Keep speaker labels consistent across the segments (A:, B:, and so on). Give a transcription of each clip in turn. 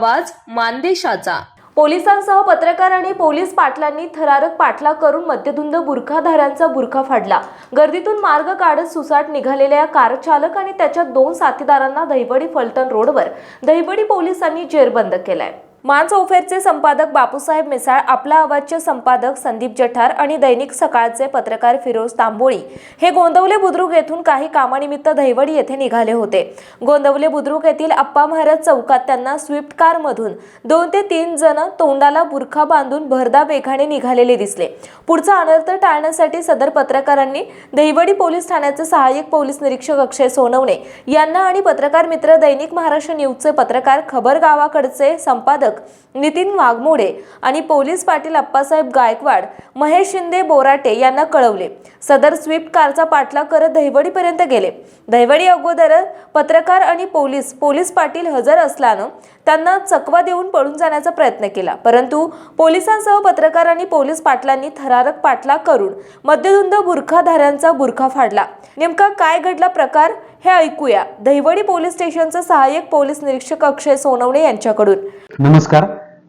A: आवाज मानदेशाचा.
B: पोलिसांसह पत्रकार आणि पोलीस पाटलांनी थरारक पाठलाग करून मध्यधुंद बुरखाधाऱ्यांचा बुरखा फाडला. गर्दीतून मार्ग काढत सुसाट निघालेल्या या कार चालक आणि त्याच्या दोन साथीदारांना दहिवडी फलटण रोडवर दहिवडी पोलिसांनी जेरबंद केलाय. मानस ओफेरचे संपादक बापूसाहेब मिसाळ आपला आवाजचे संपादक संदीप जठार आणि दैनिक सकाळचे पत्रकार फिरोज तांबोळी हे गोंदवले बुद्रुक येथून काही कामानिमित्त दहिवडी येथे निघाले होते. गोंदवले बुद्रुक येथील अप्पा महाराज चौकात त्यांना स्विफ्ट कारमधून दोन ते तीन जण तोंडाला बुरखा बांधून भरदा वेगाने निघालेले दिसले. पुढचा अनर्थ टाळण्यासाठी सदर पत्रकारांनी दहिवडी पोलीस ठाण्याचे सहाय्यक पोलीस निरीक्षक अक्षय सोनवणे यांना आणि पत्रकार मित्र दैनिक महाराष्ट्र न्यूजचे पत्रकार खबर गावाकडचे संपादक नितीन वाघमोडे आणि पोलीस पाटील अप्पासाहेब गायकवाड महेश शिंदे बोराटे यांना कळवले. सदर स्विफ्ट कारचा पाठलाग करत दहिवडीपर्यंत गेले. दहिवडी अगोदर पत्रकार आणि पोलीस पोलीस पाटील हजर असल्यानं त्यांना चकवा देऊन पळून जाण्याचा प्रयत्न केला. परंतु पोलिसांसह पत्रकार आणि पोलीस पाटलांनी थरारक पाटला करून मध्यधुंद बुरखाधाऱ्यांचा बुरखा फाडला. नेमका काय घडला प्रकार हे ऐकूया. दहिवडी पोलीस स्टेशनचे सहाय्यक पोलीस निरीक्षक अक्षय सोनवणे यांच्याकडून.
C: नमस्कार.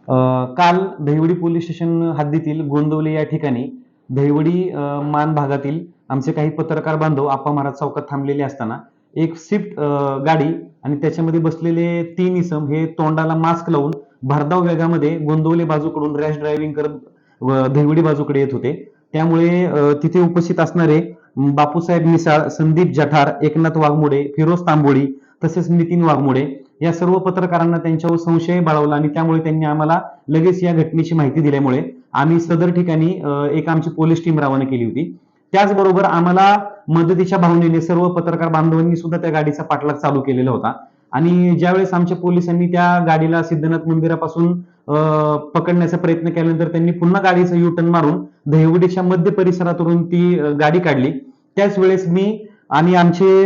C: अ, काल दहिवडी पोलीस स्टेशन हद्दीतील गोंदवले या ठिकाणी दहिवडी अ, मान भागातील आमचे काही पत्रकार बांधव आप्पा महाराज चौकात थांबलेले असताना एक स्विफ्ट गाडी आणि त्याच्यामध्ये बसलेले तीन इसम हे तोंडाला मास्क लावून भरधाव वेगामध्ये गोंदवले बाजूकडून रॅश ड्रायव्हिंग करत व बाजूकडे येत होते. त्यामुळे तिथे उपस्थित असणारे बापूसाहेब मिसाळ संदीप जठार एकनाथ वाघमोडे फिरोज तांबोळी तसेच नितीन वाघमोडे या सर्व पत्रकारांना त्यांच्यावर संशय बाळवला आणि त्यामुळे त्यांनी आम्हाला लगेच या घटनेची माहिती दिल्यामुळे आम्ही सदर ठिकाणी एक आमची पोलीस टीम रवाना केली होती. त्याचबरोबर आम्हाला मदतीच्या भावनेने सर्व पत्रकार बांधवांनी सुद्धा त्या गाडीचा पाठलाग चालू केलेला होता. आणि ज्यावेळेस आमच्या पोलिसांनी त्या गाडीला सिद्धनाथ मंदिरापासून पकडण्याचा प्रयत्न केल्यानंतर त्यांनी पुन्हा गाडीचं यू टर्न मारून दहिवडीच्या मध्य परिसरातून ती गाडी काढली. त्याच वेळेस मी आणि आमचे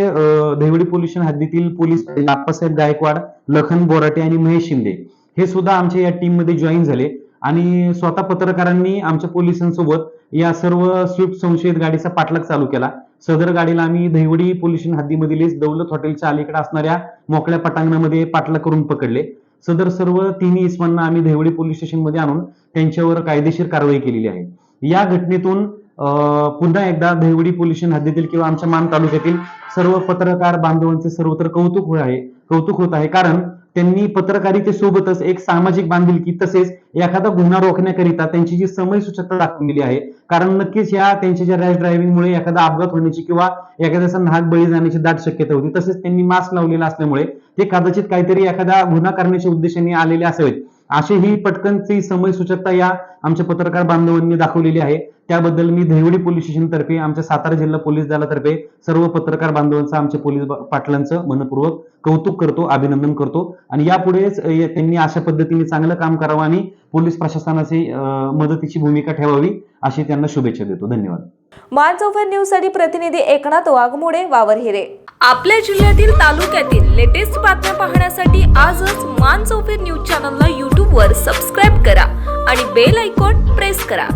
C: दहिवडी पोल्युशन हद्दीतील पोलीस आप्पासाहेब गायकवाड लखन बोराटे आणि महेश शिंदे हे सुद्धा आमच्या या टीममध्ये जॉईन झाले. आणि स्वतः पत्रकारांनी आमच्या पोलिसांसोबत या सर्व स्विफ्ट संशयित गाडीचा पाठलाग चालू केला. सदर गाडीला आम्ही दहिवडी पोलीस स्टेशन हद्दीमधील दौलत हॉटेलच्या अलीकडे असणाऱ्या मोकळ्या पटांगणामध्ये पाठलाग करून पकडले. सदर सर्व तिन्ही इस्मांना आम्ही दहिवडी पोलीस स्टेशनमध्ये आणून त्यांच्यावर कायदेशीर कारवाई केलेली आहे. या घटनेतून पुन्हा एकदा दहिवडी पोलीस हद्दीतील किंवा आमच्या मान तालुक्यातील सर्व पत्रकार बांधवांचे सर्वत्र कौतुक होत आहे कौतुक होत आहे. कारण त्यांनी पत्रकारितेसोबतच एक सामाजिक बांधिलकी तसेच एखादा गुन्हा रोखण्याकरिता त्यांची जी समय सूचकता दाखवलेली आहे. कारण नक्कीच या त्यांच्या ज्या रॅश ड्रायव्हिंगमुळे एखादा अपघात होण्याची किंवा एखाद्याचा नाहक बळी जाण्याची दाट शक्यता होती तसेच त्यांनी मास्क लावलेला असल्यामुळे ते कदाचित काहीतरी एखादा गुन्हा करण्याच्या उद्देशाने आलेले असावेत. अशी ही पटकनची समय सूचकता या आमच्या पत्रकार बांधवांनी दाखवलेली आहे. त्याबद्दल मी दहिवडी पोलीस स्टेशन तर्फे आमच्या सातारा जिल्हा पोलीस दलातर्फे सर्व पत्रकार बांधवांचं आमच्या पोलीस पाटलांचं मनपूर्वक कौतुक करतो अभिनंदन करतो. आणि यापुढेच त्यांनी अशा पद्धतीने चांगलं काम करावं आणि पोलीस प्रशासनाची मदतीची भूमिका ठेवावी अशी त्यांना शुभेच्छा देतो. धन्यवाद.
B: मानसोफर न्यूजसाठी प्रतिनिधी एकनाथ वाघमोडे वावर हिरे.
A: आपल्या जिल्ह्यातील तालुक्यातील लेटेस्ट बातम्या पाहण्यासाठी आजच मान चौफेर न्यूज चॅनलला यूट्यूबवर सबस्क्राईब करा आणि बेल आयकॉन प्रेस करा.